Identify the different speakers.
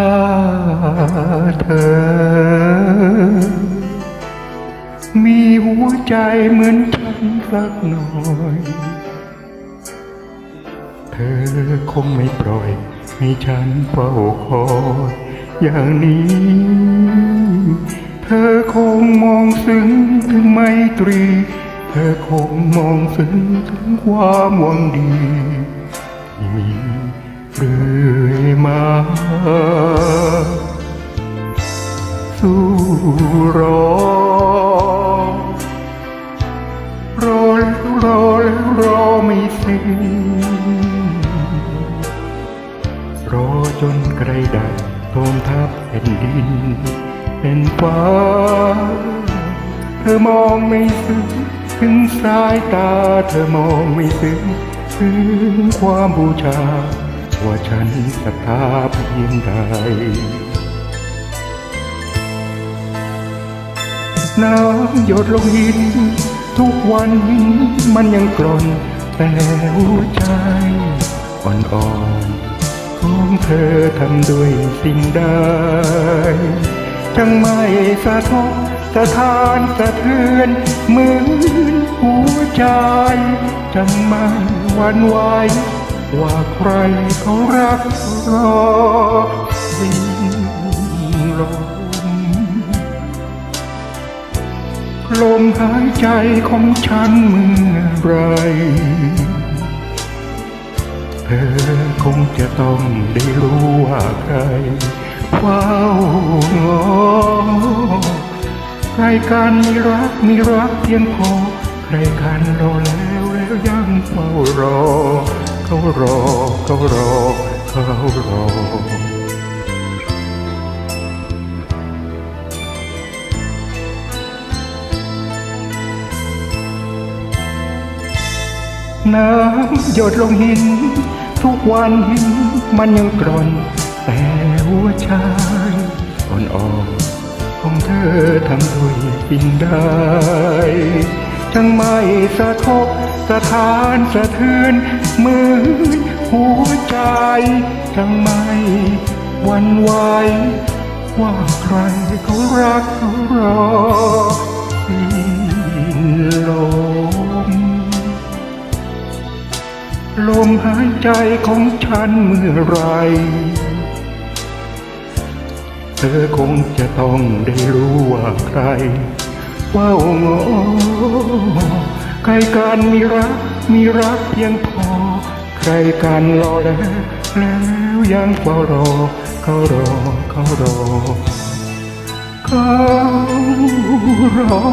Speaker 1: าเธอ มีหัวใจเหมือนฉันสักหน่อย เธอคงไม่ปล่อยให้ฉันเฝ้าคอยอย่างนี้ เธอคงมองซึ้งถึงไมตรี เธอคงมองซึ้งถึงความหวังดีที่มีเรื่อยมา สู้รอรอแล้วรอแล้วรอไม่สิ้นรอจนไกลดับโทมทับแผ่นดิน เป็นฟ้า เธอมองไม่ซึ้งถึงสายตา เธอมองไม่ซึ้งถึงความบูชา ว่าฉันศรัทธาเพียงใด น้ำหยดลงหิน ทุกวันมันยังกลนแต่หัวใจอ่อนๆของเธอทำด้วยสิ่งใดจังไม่สะทกสะทานสะเทือนเหมือนหัวใจจังไม่หวั่นไหว ว่าใครเขารักรอสิ้นลมลมหายใจของฉันเมื่อไร เธอคงจะต้องได้รู้ว่าใครเฝ้างอใครกันมีรักมีรักเพียงพอ ใครกันรอแล้วแล้วยังเฝ้ารอ เขารอเขารอเขารอน้ำหยดลงหิน ทุกวันหินมันยังกร่อน แต่หัวใจอ่อนๆของเธอทำด้วยสิ่งใดจังไม่สะทก สะทานสะเทือนเหมือนหัวใจจังไม่วันไหวว่าใครเขารักเขารอสิ้นลมลมหายใจของฉันเมื่อไร เธอคงจะต้องได้รู้ว่าใคร ว่างอ ใครการมีรักมีรักเพียงพอ ใครการรอแล้วแล้วยังเฝ้ารอเขารอเขารอเขารอ